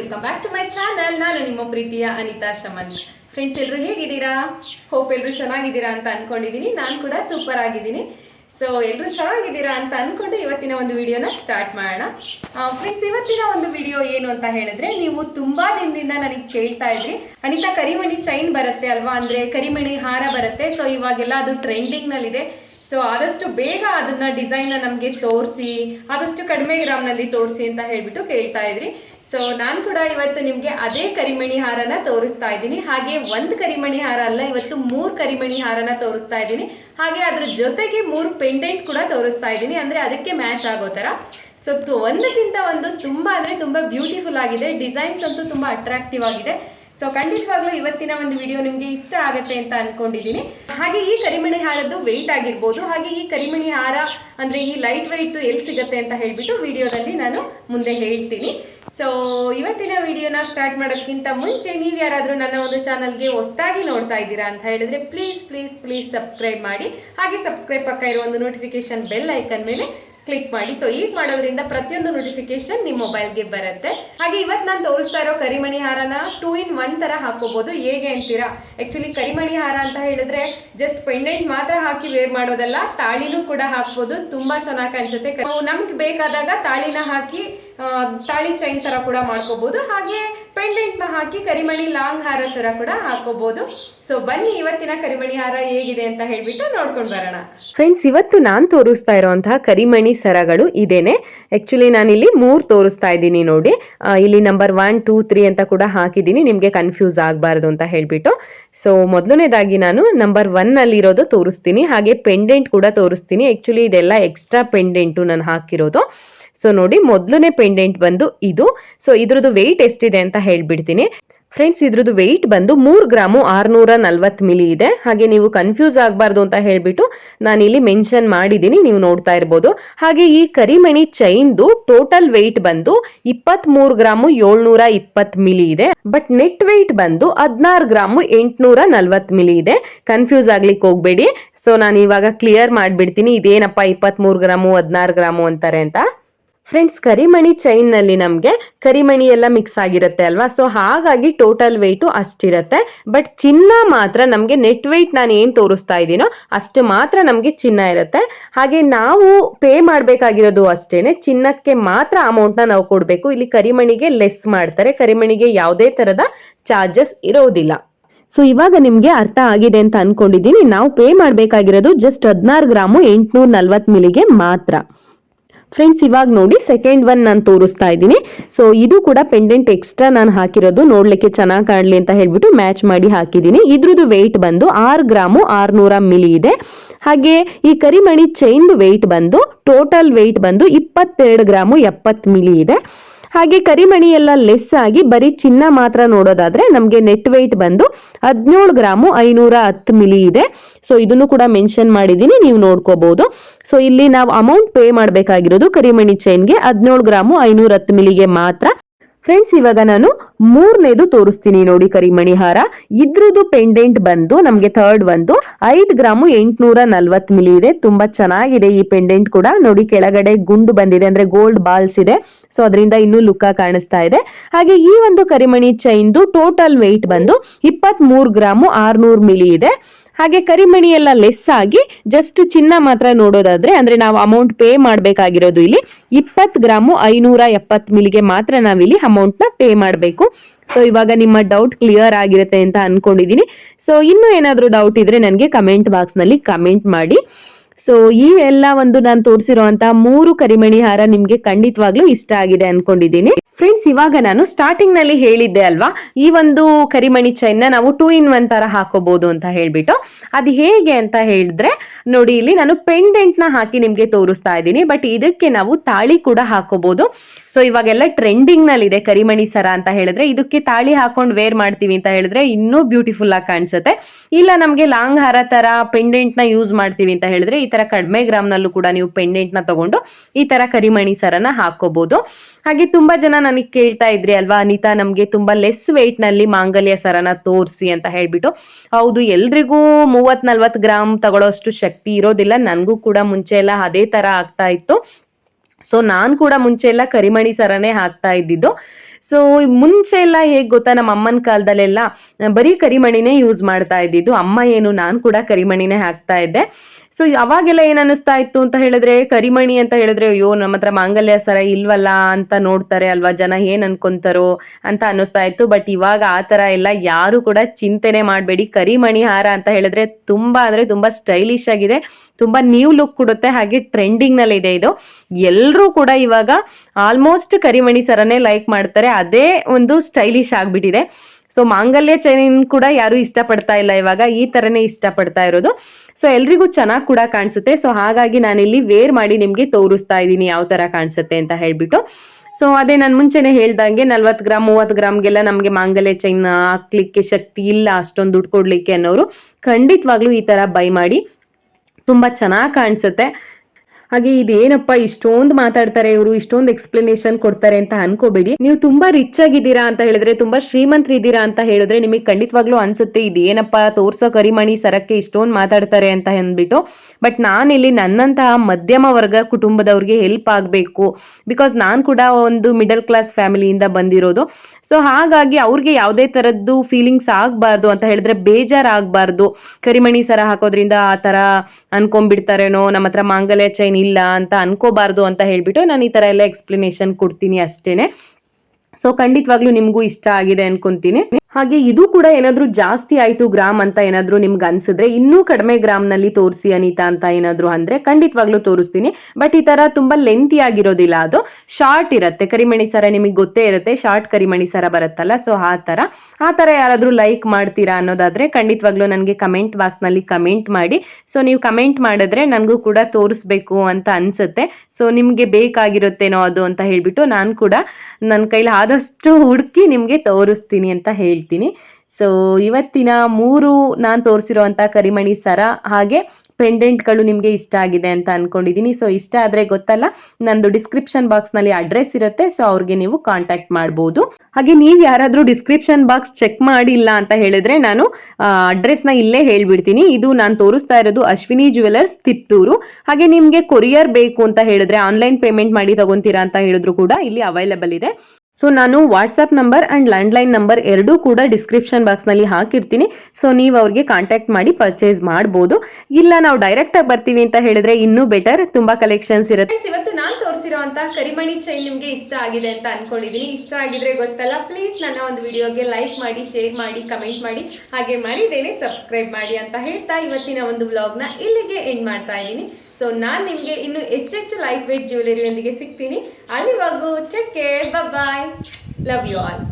Welcome back to my channel ನಾನು ನಿಮ್ಮ ಪ್ರೀತಿಯ ಅನಿತಾ ಶಮನ್. ಫ್ರೆಂಡ್ಸ್ ಎಲ್ಲರೂ ಹೇಗಿದ್ದೀರಾ? ಹೋಪ್ ಎಲ್ಲರೂ ಚೆನ್ನಾಗಿದ್ದೀರಾ ಅಂತ ಅನ್ಕೊಂಡಿದ್ದೀನಿ ನಾನು ಕೂಡ ಸೂಪರ್ ಆಗಿದ್ದೀನಿ. ಸೊ ಎಲ್ಲರೂ ಚೆನ್ನಾಗಿದ್ದೀರಾ ಅಂತ ಅಂದ್ಕೊಂಡು ಇವತ್ತಿನ ಒಂದು ವಿಡಿಯೋನ ಸ್ಟಾರ್ಟ್ ಮಾಡೋಣ. ಫ್ರೆಂಡ್ಸ್ ಇವತ್ತಿನ ಒಂದು ವಿಡಿಯೋ ಏನು ಅಂತ ಹೇಳಿದ್ರೆ, ನೀವು ತುಂಬಾ ದಿನದಿಂದ ನನಗೆ ಕೇಳ್ತಾ ಇದ್ರಿ. ಅನಿತಾ, ಕರಿಮಣಿ ಚೈನ್ ಬರುತ್ತೆ ಅಲ್ವಾ? ಅಂದ್ರೆ ಕರಿಮಣಿ ಹಾರ ಬರುತ್ತೆ. ಸೊ ಇವಾಗೆಲ್ಲ ಅದು ಟ್ರೆಂಡಿಂಗ್ ನಲ್ಲಿದೆ. ಸೊ ಆದಷ್ಟು ಬೇಗ ಅದನ್ನ ಡಿಸೈನ್ ನಮಗೆ ತೋರಿಸಿ, ಆದಷ್ಟು ಕಡಿಮೆ ಗ್ರಾಮ್ನಲ್ಲಿ ತೋರಿಸಿ ಅಂತ ಹೇಳ್ಬಿಟ್ಟು ಕೇಳ್ತಾ ಇದ್ರಿ. ಸೊ ನಾನು ಕೂಡ ಇವತ್ತು ನಿಮಗೆ ಅದೇ ಕರಿಮಣಿ ಹಾರನ ತೋರಿಸ್ತಾ ಇದ್ದೀನಿ. ಹಾಗೆ ಒಂದು ಕರಿಮಣಿ ಹಾರ ಅಲ್ಲ, ಇವತ್ತು ಮೂರು ಕರಿಮಣಿ ಹಾರನ ತೋರಿಸ್ತಾ ಇದ್ದೀನಿ. ಹಾಗೆ ಅದ್ರ ಜೊತೆಗೆ ಮೂರು ಪೆಂಡೆಂಟ್ ಕೂಡ ತೋರಿಸ್ತಾ ಇದ್ದೀನಿ. ಅಂದರೆ ಅದಕ್ಕೆ ಮ್ಯಾಚ್ ಆಗೋ ಥರ. ಸೊ ಒಂದಕ್ಕಿಂತ ಒಂದು ತುಂಬ ಅಂದರೆ ತುಂಬ ಬ್ಯೂಟಿಫುಲ್ ಆಗಿದೆ. ಡಿಸೈನ್ಸ್ ಅಂತೂ ತುಂಬ ಅಟ್ರಾಕ್ಟಿವ್ ಆಗಿದೆ. ಸೊ ಖಂಡಿತವಾಗ್ಲೂ ಇವತ್ತಿನ ಒಂದು ವಿಡಿಯೋ ನಿಮಗೆ ಇಷ್ಟ ಆಗುತ್ತೆ ಅಂತ ಅನ್ಕೊಂಡಿದ್ದೀನಿ. ಹಾಗೆ ಈ ಕರಿಮಣಿ ಹಾರದ್ದು ವೆಯ್ಟ್ ಆಗಿರ್ಬೋದು, ಹಾಗೆ ಈ ಕರಿಮಣಿ ಹಾರ ಅಂದ್ರೆ ಈ ಲೈಟ್ ವೆಯ್ಟ್ ಎಲ್ಲಿ ಸಿಗುತ್ತೆ ಅಂತ ಹೇಳ್ಬಿಟ್ಟು ವಿಡಿಯೋದಲ್ಲಿ ನಾನು ಮುಂದೆ ಹೇಳ್ತೀನಿ. ಸೊ ಇವತ್ತಿನ ವಿಡಿಯೋನ ಸ್ಟಾರ್ಟ್ ಮಾಡೋದಕ್ಕಿಂತ ಮುಂಚೆ ನೀವು ಯಾರಾದರೂ ನನ್ನ ಒಂದು ಚಾನಲ್ಗೆ ಹೊಸದಾಗಿ ನೋಡ್ತಾ ಇದ್ದೀರಾ ಅಂತ ಹೇಳಿದ್ರೆ ಪ್ಲೀಸ್ ಪ್ಲೀಸ್ ಪ್ಲೀಸ್ ಸಬ್ಸ್ಕ್ರೈಬ್ ಮಾಡಿ. ಹಾಗೆ ಸಬ್ಸ್ಕ್ರೈಬ್ ಪಕ್ಕ ಇರೋ ಒಂದು ನೋಟಿಫಿಕೇಶನ್ ಬೆಲ್ ಐಕನ್ ಮೇಲೆ ಕ್ಲಿಕ್ ಮಾಡಿ. ಸೊ ಈಗ ಮಾಡೋದ್ರಿಂದ ಪ್ರತಿಯೊಂದು ನೋಟಿಫಿಕೇಶನ್ ನಿಮ್ಮ ಮೊಬೈಲ್ಗೆ ಬರುತ್ತೆ. ಹಾಗೆ ಇವತ್ತು ನಾನು ತೋರಿಸ್ತಾ ಇರೋ ಕರಿಮಣಿ ಹಾರನ ಟೂ ಇನ್ ಒನ್ ತರ ಹಾಕೋಬಹುದು ಹೇಗೆ ಅಂತೀರಾ? ಆ್ಯಕ್ಚುಲಿ ಕರಿಮಣಿ ಹಾರ ಅಂತ ಹೇಳಿದ್ರೆ ಜಸ್ಟ್ ಪೆಂಡೆಂಟ್ ಮಾತ್ರ ಹಾಕಿ ವೇರ್ ಮಾಡೋದಲ್ಲ, ತಾಳಿನೂ ಕೂಡ ಹಾಕ್ಬೋದು. ತುಂಬಾ ಚೆನ್ನಾಗಿ ಕಾಣಿಸುತ್ತೆ. ನಮ್ಗೆ ಬೇಕಾದಾಗ ತಾಳಿನ ಹಾಕಿ ತಾಳಿ ಚೈನ್ ತರ ಕೂಡ ಮಾಡ್ಕೋಬಹುದು ಹಾಗೆ ಪೆಂಡೆಂಟ್ನ ಹಾಕಿ ಕರಿಮಣಿ ಲಾಂಗ್ ಹಾರ ತರ ಕೂಡ ಹಾಕೋಬಹುದು ಸೊ ಬನ್ನಿ, ಇವತ್ತಿನ ಕರಿಮಣಿ ಹಾರ ಹೇಗಿದೆ ಅಂತ ಹೇಳ್ಬಿಟ್ಟು ನೋಡ್ಕೊಂಡು ಬರೋಣ. ಫ್ರೆಂಡ್ಸ್ ಇವತ್ತು ನಾನು ತೋರಿಸ್ತಾ ಇರುವಂತಹ ಕರಿಮಣಿ ಸರಗಳು ಇದೇನೆ. ಆಕ್ಚುಲಿ ಇಲ್ಲಿ ಮೂರು ತೋರಿಸ್ತಾ ಇದ್ದೀನಿ ನೋಡಿ. ಇಲ್ಲಿ ನಂಬರ್ ಒನ್ ಟೂ ತ್ರೀ ಅಂತ ಕೂಡ ಹಾಕಿದ್ದೀನಿ. ನಿಮಗೆ ಕನ್ಫ್ಯೂಸ್ ಆಗಬಾರ್ದು ಅಂತ ಹೇಳ್ಬಿಟ್ಟು. ಸೊ ಮೊದಲನೇದಾಗಿ ನಾನು ನಂಬರ್ ಒನ್ನಲ್ಲಿರೋದು ತೋರಿಸ್ತೀನಿ. ಹಾಗೆ ಪೆಂಡೆಂಟ್ ಕೂಡ ತೋರಿಸ್ತೀನಿ. ಆ್ಯಕ್ಚುಲಿ ಇದೆಲ್ಲ ಎಕ್ಸ್ಟ್ರಾ ಪೆಂಡೆಂಟು ನಾನು ಹಾಕಿರೋದು. ಸೊ ನೋಡಿ ಮೊದಲನೇ ಪೆಂಡೆಂಟ್ ಬಂದು ಇದು. ಸೊ ಇದ್ರದ್ದು ವೆಯ್ಟ್ ಎಷ್ಟಿದೆ ಅಂತ ಹೇಳ್ಬಿಡ್ತೀನಿ. ಫ್ರೆಂಡ್ಸ್ ಇದ್ರದ್ದು ವೆಯ್ಟ್ ಬಂದು ಮೂರು ಗ್ರಾಮು ಆರ್ನೂರ ನಲ್ವತ್ತು ಮಿಲಿ ಇದೆ. ಹಾಗೆ ನೀವು ಕನ್ಫ್ಯೂಸ್ ಆಗಬಾರ್ದು ಅಂತ ಹೇಳ್ಬಿಟ್ಟು ನಾನು ಇಲ್ಲಿ ಮೆನ್ಷನ್ ಮಾಡಿದ್ದೀನಿ, ನೀವು ನೋಡ್ತಾ ಇರ್ಬೋದು. ಹಾಗೆ ಈ ಕರಿಮಣಿ ಚೈನ್ದು ಟೋಟಲ್ ವೆಯ್ಟ್ ಬಂದು ಇಪ್ಪತ್ಮೂರು ಗ್ರಾಮು ಏಳ್ನೂರ ಇಪ್ಪತ್ತ್ ಮಿಲಿ ಇದೆ. ಬಟ್ ನೆಟ್ ವೆಯ್ಟ್ ಬಂದು ಹದಿನಾರು ಗ್ರಾಮು ಎಂಟುನೂರ ನಲ್ವತ್ತು ಮಿಲಿ ಇದೆ. ಕನ್ಫ್ಯೂಸ್ ಆಗ್ಲಿಕ್ಕೆ ಹೋಗ್ಬೇಡಿ. ಸೊ ನಾನು ಇವಾಗ ಕ್ಲಿಯರ್ ಮಾಡ್ಬಿಡ್ತೀನಿ, ಇದೇನಪ್ಪ ಇಪ್ಪತ್ಮೂರು ಗ್ರಾಮು, ಹದಿನಾರು ಗ್ರಾಮು ಅಂತಾರೆ ಅಂತ. ಫ್ರೆಂಡ್ಸ್ ಕರಿಮಣಿ ಚೈನ್ನಲ್ಲಿ ನಮಗೆ ಕರಿಮಣಿ ಎಲ್ಲ ಮಿಕ್ಸ್ ಆಗಿರುತ್ತೆ ಅಲ್ವಾ? ಸೊ ಹಾಗಾಗಿ ಟೋಟಲ್ ವೆಯ್ಟು ಅಷ್ಟಿರುತ್ತೆ. ಬಟ್ ಚಿನ್ನ ಮಾತ್ರ ನಮಗೆ ನೆಟ್ ವೆಯ್ಟ್ ನಾನು ಏನು ತೋರಿಸ್ತಾ ಇದ್ದೀನೋ ಅಷ್ಟು ಮಾತ್ರ ನಮಗೆ ಚಿನ್ನ ಇರುತ್ತೆ. ಹಾಗೆ ನಾವು ಪೇ ಮಾಡಬೇಕಾಗಿರೋದು ಅಷ್ಟೇನೆ. ಚಿನ್ನಕ್ಕೆ ಮಾತ್ರ ಅಮೌಂಟ್ನ ನಾವು ಕೊಡಬೇಕು. ಇಲ್ಲಿ ಕರಿಮಣಿಗೆ ಲೆಸ್ ಮಾಡ್ತಾರೆ. ಕರಿಮಣಿಗೆ ಯಾವುದೇ ಥರದ ಚಾರ್ಜಸ್ ಇರೋದಿಲ್ಲ. ಸೊ ಇವಾಗ ನಿಮಗೆ ಅರ್ಥ ಆಗಿದೆ ಅಂತ ಅನ್ಕೊಂಡಿದ್ದೀನಿ. ನಾವು ಪೇ ಮಾಡಬೇಕಾಗಿರೋದು ಜಸ್ಟ್ ಹದಿನಾರು ಗ್ರಾಮು ಎಂಟುನೂರ ನಲ್ವತ್ತು ಮಿಲಿಗೆ ಮಾತ್ರ. ಫ್ರೆಂಡ್ಸ್ ಇವಾಗ ನೋಡಿ ಸೆಕೆಂಡ್ ಒನ್ ನಾನು ತೋರಿಸ್ತಾ ಇದ್ದೀನಿ. ಸೊ ಇದು ಕೂಡ ಪೆಂಡೆಂಟ್ ಎಕ್ಸ್ಟ್ರಾ ನಾನು ಹಾಕಿರೋದು. ನೋಡ್ಲಿಕ್ಕೆ ಚೆನ್ನಾಗಿ ಕಾಣಲಿ ಅಂತ ಹೇಳ್ಬಿಟ್ಟು ಮ್ಯಾಚ್ ಮಾಡಿ ಹಾಕಿದ್ದೀನಿ. ಇದ್ರದ್ದು ವೆಯ್ಟ್ ಬಂದು ಆರು ಗ್ರಾಮು ಆರುನೂರ ಮಿಲಿ ಇದೆ. ಹಾಗೆ ಈ ಕರಿಮಣಿ ಚೈನ್ದು ವೆಯ್ಟ್ ಬಂದು ಟೋಟಲ್ ವೆಯ್ಟ್ ಬಂದು ಇಪ್ಪತ್ತೆರಡು ಗ್ರಾಮು ಎಪ್ಪತ್ತು ಮಿಲಿ ಇದೆ. ಹಾಗೆ ಕರಿಮಣಿ ಎಲ್ಲ ಲೆಸ್ ಆಗಿ ಬರೀ ಚಿನ್ನ ಮಾತ್ರ ನೋಡೋದಾದ್ರೆ ನಮಗೆ ನೆಟ್ ವೆಯ್ಟ್ ಬಂದು ಹದಿನೇಳು ಗ್ರಾಮು ಐನೂರ ಹತ್ತು ಮಿಲಿ ಇದೆ. ಸೊ ಇದನ್ನು ಕೂಡ ಮೆನ್ಷನ್ ಮಾಡಿದ್ದೀನಿ, ನೀವು ನೋಡ್ಕೋಬಹುದು ಸೊ ಇಲ್ಲಿ ನಾವು ಅಮೌಂಟ್ ಪೇ ಮಾಡಬೇಕಾಗಿರೋದು ಕರಿಮಣಿ ಚೈನ್ಗೆ ಹದಿನೇಳು ಗ್ರಾಮು ಐನೂರ ಹತ್ತು ಮಿಲಿಗೆ ಮಾತ್ರ. ಫ್ರೆಂಡ್ಸ್ ಇವಾಗ ನಾನು ಮೂರನೇದು ತೋರಿಸ್ತೀನಿ ನೋಡಿ ಕರಿಮಣಿ ಹಾರ ಇದ್ರದ್ದು ಪೆಂಡೆಂಟ್ ಬಂದು ನಮಗೆ ಥರ್ಡ್ ಒಂದು. ಐದು ಗ್ರಾಮು ಎಂಟುನೂರ ನಲ್ವತ್ ಮಿಲಿ ಇದೆ. ತುಂಬಾ ಚೆನ್ನಾಗಿದೆ ಈ ಪೆಂಡೆಂಟ್ ಕೂಡ. ನೋಡಿ ಕೆಳಗಡೆ ಗುಂಡು ಬಂದಿದೆ ಅಂದ್ರೆ ಗೋಲ್ಡ್ ಬಾಲ್ಸ್ ಇದೆ. ಸೊ ಅದರಿಂದ ಇನ್ನೂ ಲುಕ್ಕ ಕಾಣಿಸ್ತಾ ಇದೆ. ಹಾಗೆ ಈ ಒಂದು ಕರಿಮಣಿ ಚೈನ್ದು ಟೋಟಲ್ ವೆಯ್ಟ್ ಬಂದು ಇಪ್ಪತ್ತ್ ಮೂರು ಗ್ರಾಮು ಆರ್ನೂರು ಮಿಲಿ ಇದೆ. ಹಾಗೆ ಕರಿಮಣಿ ಎಲ್ಲ ಲೆಸ್ ಆಗಿ ಜಸ್ಟ್ ಚಿನ್ನ ಮಾತ್ರ ನೋಡೋದಾದ್ರೆ, ಅಂದ್ರೆ ನಾವು ಅಮೌಂಟ್ ಪೇ ಮಾಡಬೇಕಾಗಿರೋದು ಇಲ್ಲಿ ಇಪ್ಪತ್ತು ಗ್ರಾಮು ಐನೂರ ಎಪ್ಪತ್ ಮಿಲಿಗೆ ಮಾತ್ರ ನಾವಿಲ್ಲಿ ಅಮೌಂಟ್ನ ಪೇ ಮಾಡಬೇಕು. ಸೊ ಇವಾಗ ನಿಮ್ಮ ಡೌಟ್ ಕ್ಲಿಯರ್ ಆಗಿರುತ್ತೆ ಅಂತ ಅನ್ಕೊಂಡಿದೀನಿ. ಸೊ ಇನ್ನು ಏನಾದರೂ ಡೌಟ್ ಇದ್ರೆ ನನಗೆ ಕಮೆಂಟ್ ಬಾಕ್ಸ್ನಲ್ಲಿ ಕಮೆಂಟ್ ಮಾಡಿ. ಸೊ ಈ ಎಲ್ಲ ಒಂದು ನಾನು ತೋರಿಸಿರುವಂತಹ ಮೂರು ಕರಿಮಣಿ ಹಾರ ನಿಮ್ಗೆ ಖಂಡಿತವಾಗ್ಲೂ ಇಷ್ಟ ಆಗಿದೆ ಅನ್ಕೊಂಡಿದ್ದೀನಿ. ಫ್ರೆಂಡ್ಸ್ ಇವಾಗ ನಾನು ಸ್ಟಾರ್ಟಿಂಗ್ನಲ್ಲಿ ಹೇಳಿದ್ದೆ ಅಲ್ವಾ? ಈ ಒಂದು ಕರಿಮಣಿ ಚೈನ್ ನಾವು ಟೂ ಇನ್ ಒನ್ ತರ ಹಾಕೋಬಹುದು ಅಂತ ಹೇಳ್ಬಿಟ್ಟು. ಅದು ಹೇಗೆ ಅಂತ ಹೇಳಿದ್ರೆ, ನೋಡಿ, ಇಲ್ಲಿ ನಾನು ಪೆಂಡೆಂಟ್ನ ಹಾಕಿ ನಿಮ್ಗೆ ತೋರಿಸ್ತಾ ಇದ್ದೀನಿ. ಬಟ್ ಇದಕ್ಕೆ ನಾವು ತಾಳಿ ಕೂಡ ಹಾಕೋಬಹುದು ಸೊ ಇವಾಗೆಲ್ಲ ಟ್ರೆಂಡಿಂಗ್ನಲ್ಲಿ ಇದೆ ಕರಿಮಣಿ ಸರ ಅಂತ ಹೇಳಿದ್ರೆ, ಇದಕ್ಕೆ ತಾಳಿ ಹಾಕೊಂಡು ವೇರ್ ಮಾಡ್ತೀವಿ ಅಂತ ಹೇಳಿದ್ರೆ ಇನ್ನೂ ಬ್ಯೂಟಿಫುಲ್ ಆಗಿ ಕಾಣಿಸುತ್ತೆ. ಇಲ್ಲ, ನಮ್ಗೆ ಲಾಂಗ್ ಹಾರ ತರ ಪೆಂಡೆಂಟ್ನ ಯೂಸ್ ಮಾಡ್ತೀವಿ ಅಂತ ಹೇಳಿದ್ರೆ ಈ ತರ ಕಡಿಮೆ ಗ್ರಾಮ್ ನಲ್ಲೂ ಕೂಡ ನೀವು ಪೆಂಡೆಂಟ್ನ ತಗೊಂಡು ಈ ತರ ಕರಿಮಣಿ ಸರನ ಹಾಕೋಬಹುದು ಹಾಗೆ ತುಂಬಾ ಜನ ನನಗೆ ಕೇಳ್ತಾ ಇದ್ರಿ, ಅಲ್ವಾ ಅನಿತಾ ನಮ್ಗೆ ತುಂಬಾ ಲೆಸ್ ವೆಯ್ಟ್ನಲ್ಲಿ ಮಾಂಗಲ್ಯ ಸರನ ತೋರಿಸಿ ಅಂತ ಹೇಳ್ಬಿಟ್ಟು, ಹೌದು ಎಲ್ರಿಗೂ ಮೂವತ್ ನಲ್ವತ್ ಗ್ರಾಮ್ ತಗೊಳ್ಳೋಷ್ಟು ಶಕ್ತಿ ಇರೋದಿಲ್ಲ, ನನಗೂ ಕೂಡ ಮುಂಚೆ ಎಲ್ಲ ಅದೇ ತರ ಆಗ್ತಾ ಇತ್ತು. ಸೊ ನಾನು ಕೂಡ ಮುಂಚೆ ಎಲ್ಲ ಕರಿಮಣಿ ಸರನೇ ಹಾಕ್ತಾ ಇದ್ದಿದ್ದು. ಸೊ ಮುಂಚೆ ಎಲ್ಲ ಹೇಗ್ ಗೊತ್ತಾ ನಮ್ಮ ಅಮ್ಮನ ಕಾಲದಲ್ಲೆಲ್ಲ ಬರೀ ಕರಿಮಣಿನೇ ಯೂಸ್ ಮಾಡ್ತಾ ಇದ್ದಿದ್ದು. ಅಮ್ಮ ಏನು, ನಾನು ಕೂಡ ಕರಿಮಣಿನೇ ಹಾಕ್ತಾ ಇದ್ದೆ. ಸೊ ಅವಾಗೆಲ್ಲ ಏನ್ ಅನಿಸ್ತಾ ಇತ್ತು ಅಂತ ಹೇಳಿದ್ರೆ, ಕರಿಮಣಿ ಅಂತ ಹೇಳಿದ್ರೆ, ಅಯ್ಯೋ, ನಮ್ಮ ಹತ್ರ ಮಾಂಗಲ್ಯ ಸರ ಇಲ್ವಲ್ಲ ಅಂತ ನೋಡ್ತಾರೆ ಅಲ್ವಾ? ಜನ ಏನ್ ಅನ್ಕೊಂತಾರೋ ಅಂತ ಅನ್ನಿಸ್ತಾ ಇತ್ತು. ಬಟ್ ಇವಾಗ ಆ ತರ ಎಲ್ಲ ಯಾರು ಕೂಡ ಚಿಂತೆನೆ ಮಾಡಬೇಡಿ. ಕರಿಮಣಿ ಹಾರ ಅಂತ ಹೇಳಿದ್ರೆ ತುಂಬಾ ಅಂದ್ರೆ ತುಂಬಾ ಸ್ಟೈಲಿಶ್ ಆಗಿದೆ. ತುಂಬಾ ನ್ಯೂ ಲುಕ್ ಕೊಡುತ್ತೆ. ಹಾಗೆ ಟ್ರೆಂಡಿಂಗ್ನಲ್ಲಿ ಇದೆ. ಇದು ಎಲ್ಲರೂ ಕೂಡ ಇವಾಗ ಆಲ್ಮೋಸ್ಟ್ ಕರಿಮಣಿ ಸರನೇ ಲೈಕ್ ಮಾಡ್ತಾರೆ, ಅದೇ ಒಂದು ಸ್ಟೈಲಿಶ್ ಆಗಿಬಿಟ್ಟಿದೆ. ಸೊ ಮಾಂಗಲ್ಯ ಚೈನ್ ಕೂಡ ಯಾರು ಇಷ್ಟಪಡ್ತಾ ಇಲ್ಲ ಇವಾಗ, ಈ ತರನೇ ಇಷ್ಟಪಡ್ತಾ ಇರೋದು. ಸೊ ಎಲ್ರಿಗೂ ಚೆನ್ನಾಗಿ ಕೂಡ ಕಾಣಿಸುತ್ತೆ. ಸೊ ಹಾಗಾಗಿ ನಾನಿಲ್ಲಿ ವೇರ್ ಮಾಡಿ ನಿಮ್ಗೆ ತೋರಿಸ್ತಾ ಇದ್ದೀನಿ ಯಾವ ತರ ಕಾಣಿಸುತ್ತೆ ಅಂತ ಹೇಳ್ಬಿಟ್ಟು. ಸೊ ಅದೇ ನಾನು ಮುಂಚೆನೆ ಹೇಳ್ದಂಗೆ ನಲ್ವತ್ತು ಗ್ರಾಮ್ ಮೂವತ್ತು ಗ್ರಾಮ್ಗೆಲ್ಲ ನಮಗೆ ಮಾಂಗಲ್ಯ ಚೈನ್ ಹಾಕ್ಲಿಕ್ಕೆ ಶಕ್ತಿ ಇಲ್ಲ ಅಷ್ಟೊಂದು ದುಡ್ಡು ಕೊಡ್ಲಿಕ್ಕೆ ಅನ್ನೋರು ಖಂಡಿತವಾಗ್ಲೂ ಈ ತರ ಬೈ ಮಾಡಿ. ತುಂಬಾ ಚೆನ್ನಾಗಿ ಕಾಣಿಸುತ್ತೆ. ಹಾಗೆ ಇದೇನಪ್ಪ ಇಷ್ಟೊಂದು ಮಾತಾಡ್ತಾರೆ ಇವರು, ಇಷ್ಟೊಂದು ಎಕ್ಸ್ಪ್ಲನೇಷನ್ ಕೊಡ್ತಾರೆ ಅಂತ ಅನ್ಕೋಬೇಡಿ. ನೀವು ತುಂಬಾ ರಿಚ್ ಆಗಿದ್ದೀರಾ ಅಂತ ಹೇಳಿದ್ರೆ, ತುಂಬಾ ಶ್ರೀಮಂತರಿದ್ದೀರಾ ಅಂತ ಹೇಳಿದ್ರೆ ನಿಮಗೆ ಖಂಡಿತವಾಗ್ಲೂ ಅನ್ಸುತ್ತೆ, ಇದೇನಪ್ಪ ತೋರ್ಸೋ ಕರಿಮಣಿ ಸರಕ್ಕೆ ಇಷ್ಟೊಂದು ಮಾತಾಡ್ತಾರೆ ಅಂತ ಅಂದ್ಬಿಟ್ಟು. ಬಟ್ ನಾನಿಲ್ಲಿ ನನ್ನಂತಹ ಮಧ್ಯಮ ವರ್ಗ ಕುಟುಂಬದವ್ರಿಗೆ ಹೆಲ್ಪ್ ಆಗಬೇಕು. ಬಿಕಾಸ್ ನಾನು ಕೂಡ ಒಂದು ಮಿಡಲ್ ಕ್ಲಾಸ್ ಫ್ಯಾಮಿಲಿಯಿಂದ ಬಂದಿರೋದು. ಸೊ ಹಾಗಾಗಿ ಅವ್ರಿಗೆ ಯಾವುದೇ ಥರದ್ದು ಫೀಲಿಂಗ್ಸ್ ಆಗಬಾರ್ದು ಅಂತ ಹೇಳಿದ್ರೆ ಬೇಜಾರಾಗಬಾರ್ದು. ಕರಿಮಣಿ ಸರ ಹಾಕೋದ್ರಿಂದ ಆ ಥರ ಅನ್ಕೊಂಡ್ಬಿಡ್ತಾರೇನೋ, ನಮ್ಮ ಹತ್ರ ಮಾಂಗಲ್ಯ ಚೈನ್ ಇಲ್ಲ ಅಂತ ಅನ್ಕೋಬಾರ್ದು ಅಂತ ಹೇಳ್ಬಿಟ್ಟು ನಾನು ಈ ತರ ಎಲ್ಲ ಎಕ್ಸ್ಪ್ಲನೇಷನ್ ಕೊಡ್ತೀನಿ ಅಷ್ಟೇನೆ. ಸೊ ಖಂಡಿತವಾಗ್ಲೂ ನಿಮಗೂ ಇಷ್ಟ ಆಗಿದೆ ಅನ್ಕೊಂತೀನಿ. ಹಾಗೆ ಇದು ಕೂಡ ಏನಾದ್ರೂ ಜಾಸ್ತಿ ಆಯ್ತು ಗ್ರಾಮ್ ಅಂತ ಏನಾದ್ರೂ ನಿಮ್ಗೆ ಅನ್ಸಿದ್ರೆ ಇನ್ನೂ ಕಡಿಮೆ ಗ್ರಾಮ್ನಲ್ಲಿ ತೋರಿಸಿ ಅನಿತಾ ಅಂತ ಏನಾದ್ರು ಅಂದ್ರೆ ಖಂಡಿತವಾಗ್ಲೂ ತೋರಿಸ್ತೀನಿ. ಬಟ್ ಈ ತರ ತುಂಬಾ ಲೆಂತಿ ಆಗಿರೋದಿಲ್ಲ ಅದು. ಶಾರ್ಟ್ ಇರುತ್ತೆ. ಕರಿಮಣಿ ಸರ ನಿಮಗೆ ಗೊತ್ತೇ ಇರುತ್ತೆ. ಶಾರ್ಟ್ ಕರಿಮಣಿ ಸರ ಬರುತ್ತಲ್ಲ ಸೊ ಆ ತರ ಆ ತರ ಯಾರಾದ್ರೂ ಲೈಕ್ ಮಾಡ್ತೀರಾ ಅನ್ನೋದಾದ್ರೆ ಖಂಡಿತವಾಗ್ಲೂ ನನಗೆ ಕಮೆಂಟ್ ಬಾಕ್ಸ್ನಲ್ಲಿ ಕಮೆಂಟ್ ಮಾಡಿ. ಸೊ ನೀವು ಕಮೆಂಟ್ ಮಾಡಿದ್ರೆ ನನಗೂ ಕೂಡ ತೋರಿಸ್ಬೇಕು ಅಂತ ಅನ್ಸುತ್ತೆ. ಸೊ ನಿಮ್ಗೆ ಬೇಕಾಗಿರುತ್ತೇನೋ ಅದು ಅಂತ ಹೇಳ್ಬಿಟ್ಟು ನಾನು ಕೂಡ ನನ್ನ ಕೈಲಿ ಆದಷ್ಟು ಹುಡುಕಿ ನಿಮಗೆ ತೋರಿಸ್ತೀನಿ ಅಂತ ಹೇಳ್ತೀನಿ. ಸೊ ಇವತ್ತಿನ ಮೂರು ನಾನು ತೋರಿಸಿರುವಂಥ ಕರಿಮಣಿ ಸರ ಹಾಗೆ ಪೆಂಡೆಂಟ್ಗಳು ನಿಮಗೆ ಇಷ್ಟ ಆಗಿದೆ ಅಂತ ಅಂದ್ಕೊಂಡಿದ್ದೀನಿ ಸೊ ಇಷ್ಟ ಆದರೆ ಗೊತ್ತಲ್ಲ, ನಂದು ಡಿಸ್ಕ್ರಿಪ್ಷನ್ ಬಾಕ್ಸ್ನಲ್ಲಿ ಅಡ್ರೆಸ್ ಇರುತ್ತೆ ಸೊ ಅವ್ರಿಗೆ ನೀವು ಕಾಂಟ್ಯಾಕ್ಟ್ ಮಾಡ್ಬೋದು. ಹಾಗೆ ನೀವು ಯಾರಾದರೂ ಡಿಸ್ಕ್ರಿಪ್ಷನ್ ಬಾಕ್ಸ್ ಚೆಕ್ ಮಾಡಿಲ್ಲ ಅಂತ ಹೇಳಿದ್ರೆ ನಾನು ಅಡ್ರೆಸ್ನ ಇಲ್ಲೇ ಹೇಳ್ಬಿಡ್ತೀನಿ. ಇದು ನಾನು ತೋರಿಸ್ತಾ ಇರೋದು ಅಶ್ವಿನಿ ಜುವೆಲರ್ಸ್ ತಿಪ್ಟೂರು. ಹಾಗೆ ನಿಮಗೆ ಕೊರಿಯರ್ ಬೇಕು ಅಂತ ಹೇಳಿದ್ರೆ ಆನ್ಲೈನ್ ಪೇಮೆಂಟ್ ಮಾಡಿ ತಗೊಂತೀರಾ ಅಂತ ಹೇಳಿದ್ರು ಕೂಡ ಇಲ್ಲಿ ಅವೈಲೇಬಲ್ ಇದೆ. ಸೊ ನಾನು WhatsApp number and landline number ಎರಡೂ ಕೂಡ ಡಿಸ್ಕ್ರಿಪ್ಷನ್ ಬಾಕ್ಸ್ನಲ್ಲಿ ಹಾಕಿರ್ತೀನಿ. ಸೊ ನೀವು ಅವ್ರಿಗೆ ಕಾಂಟ್ಯಾಕ್ಟ್ ಮಾಡಿ ಪರ್ಚೇಸ್ ಮಾಡ್ಬೋದು. ಇಲ್ಲ, ನಾವು ಡೈರೆಕ್ಟ್ ಆಗಿ ಬರ್ತೀವಿ ಅಂತ ಹೇಳಿದ್ರೆ ಇನ್ನೂ ಬೆಟರ್ ತುಂಬಾ ಕಲೆಕ್ಷನ್ಸ್ ಇರುತ್ತೆ. ಇವತ್ತು ನಾನು ತೋರಿಸಿರುವಂತಹ ಕರಿಮಣಿ ಚೈನ್ ನಿಮಗೆ ಇಷ್ಟ ಆಗಿದೆ ಅಂತ ಅನ್ಕೊಂಡಿದ್ದೀನಿ ಇಷ್ಟ ಆಗಿದ್ರೆ ಗೊತ್ತಲ್ಲ ಪ್ಲೀಸ್ ನನ್ನ ಒಂದು ವಿಡಿಯೋಗೆ ಲೈಕ್ ಮಾಡಿ ಶೇರ್ ಮಾಡಿ ಕಮೆಂಟ್ ಮಾಡಿ. ಹಾಗೆ ಮಾಡಿದ್ದೇನೆ ಸಬ್ಸ್ಕ್ರೈಬ್ ಮಾಡಿ ಅಂತ ಹೇಳ್ತಾ ಇವತ್ತಿನ ಒಂದು ವ್ಲಾಗ್ನ ಇಲ್ಲಿಗೆ ಎಂಡ್ ಮಾಡ್ತಾ ಇದ್ದೀನಿ. ಸೊ ನಾನು ನಿಮಗೆ ಇನ್ನು ಹೆಚ್ಚೆಚ್ಚು ಲೈಟ್ ವೇಟ್ ಜ್ಯುವೆಲರಿಯೊಂದಿಗೆ ಸಿಗ್ತೀನಿ. ಅಲ್ಲಿವರೆಗೂ ಚಕ್ಕೆ ಬಾಯ್ ಲವ್ ಯು ಆಲ್